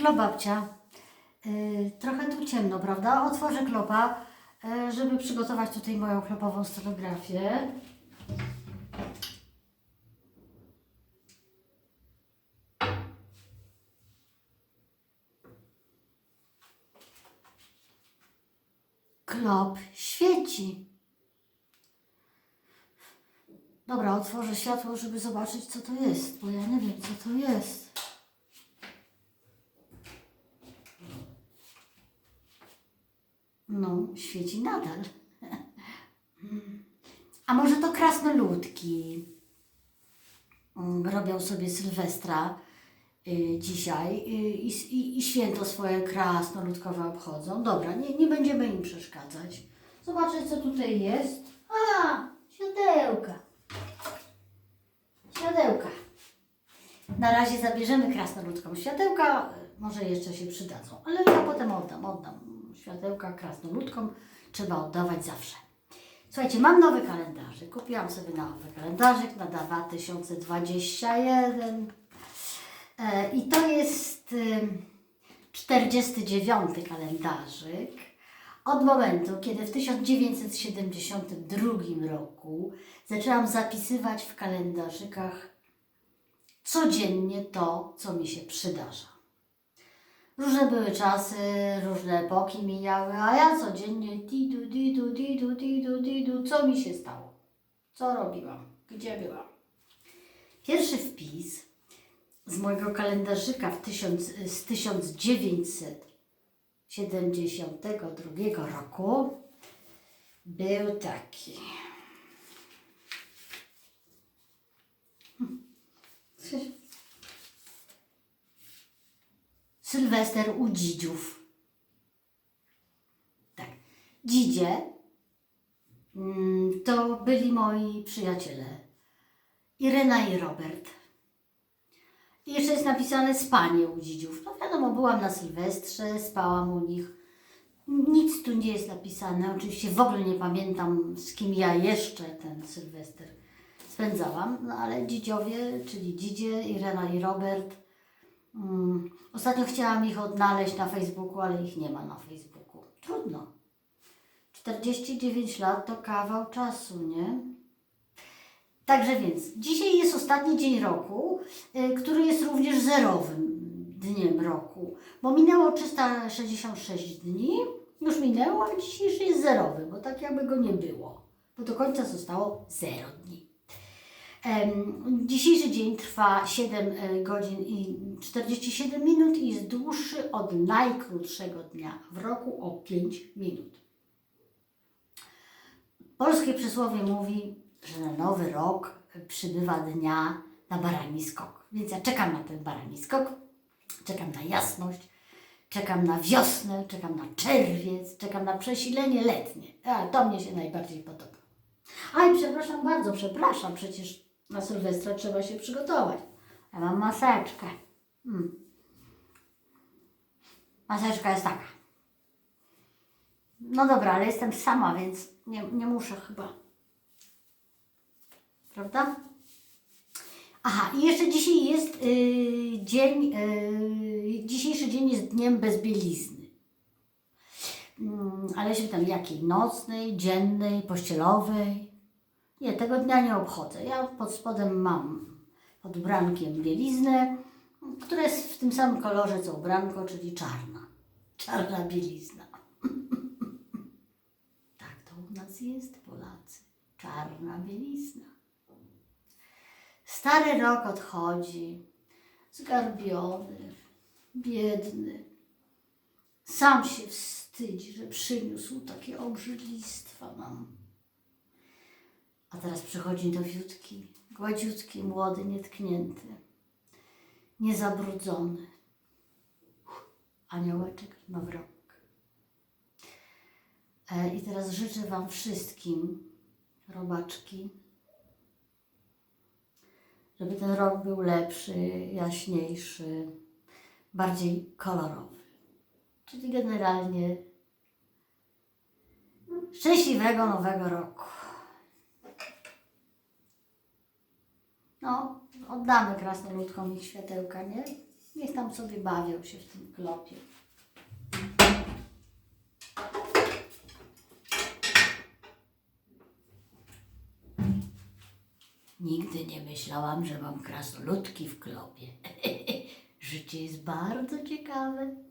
Klobabcia. Yy, trochę tu ciemno, prawda? Otworzę klopa, yy, żeby przygotować tutaj moją klopową scenografię. Klop świeci. Dobra, otworzę światło, żeby zobaczyć, co to jest, bo ja nie wiem, co to jest. No, świeci nadal. A może to krasnoludki mm, robią sobie Sylwestra y, dzisiaj y, i, i, święto swoje krasnoludkowe obchodzą. Dobra, nie, nie będziemy im przeszkadzać. Zobaczę, co tutaj jest. A, światełka. Światełka. Na razie zabierzemy krasnoludką światełka, może jeszcze się przydadzą, ale ja potem oddam, oddam. Światełka krasnoludkom trzeba oddawać zawsze. Słuchajcie, mam nowy kalendarzyk. Kupiłam sobie nowy kalendarzyk na 2021. E, I to jest ym, 49 kalendarzyk od momentu, kiedy w 1972 roku zaczęłam zapisywać w kalendarzykach codziennie to, co mi się przydarza. Różne były czasy, różne epoki mijały, a ja codziennie didu, didu, didu, didu, didu, co mi się stało? Co robiłam? Gdzie byłam? Pierwszy wpis z mojego kalendarzyka w tysiąc, z 1972 roku był taki. Sylwester u dzidziów. Tak. Dzidzie mm, to byli moi przyjaciele. Irena i Robert. I jeszcze jest napisane spanie u dzidziów. No wiadomo, byłam na Sylwestrze, spałam u nich. Nic tu nie jest napisane. Oczywiście w ogóle nie pamiętam, z kim ja jeszcze ten Sylwester spędzałam. No ale dzidziowie, czyli dzidzie, Irena i Robert. Mm, Ostatnio chciałam ich odnaleźć na Facebooku, ale ich nie ma na Facebooku. Trudno. 49 lat to kawał czasu, nie? Także więc, dzisiaj jest ostatni dzień roku, y, który jest również zerowym dniem roku, bo minęło 366 dni, już minęło, a dzisiejszy jest zerowy, bo tak jakby go nie było, bo do końca zostało 0 dni. Dzisiejszy dzień trwa 7 e, godzin i 47 minut i jest dłuższy od najkrótszego dnia w roku o 5 minut. Polskie przysłowie mówi, że na nowy rok przybywa dnia na barani skok. Więc ja czekam na ten barani skok, czekam na jasność, czekam na wiosnę, czekam na czerwiec, czekam na przesilenie letnie. A, to mnie się najbardziej podoba. Aj, przepraszam bardzo, przepraszam, przecież na Sylwestra trzeba się przygotować. Ja mam maseczkę. Hmm. Maseczka jest taka. No dobra, ale jestem sama, więc nie, nie muszę chyba. Prawda? Aha, i jeszcze dzisiaj jest y, dzień, y, dzisiejszy dzień jest dniem bez bielizny. Mm, ale się pytam, jakiej? Nocnej, dziennej, pościelowej? Nie, tego dnia nie obchodzę. Ja pod spodem mam pod ubrankiem bieliznę, która jest w tym samym kolorze co ubranko, czyli czarna. Czarna bielizna. tak to u nas jest, Polacy. Czarna bielizna. Stary rok odchodzi, zgarbiony, biedny. Sam się wstydzi, że przyniósł takie obrzydlistwa nam. A teraz przychodzi nowiutki, gładziutki, młody, nietknięty, niezabrudzony. Aniołeczek nowy rok. E, I teraz życzę Wam wszystkim, robaczki, żeby ten rok był lepszy, jaśniejszy, bardziej kolorowy. Czyli generalnie szczęśliwego nowego roku. No, oddamy krasnoludkom ich światełka, nie? Niech tam sobie bawią się w tym klopie. Nigdy nie myślałam, że mam krasnoludki w klopie. Życie jest bardzo ciekawe.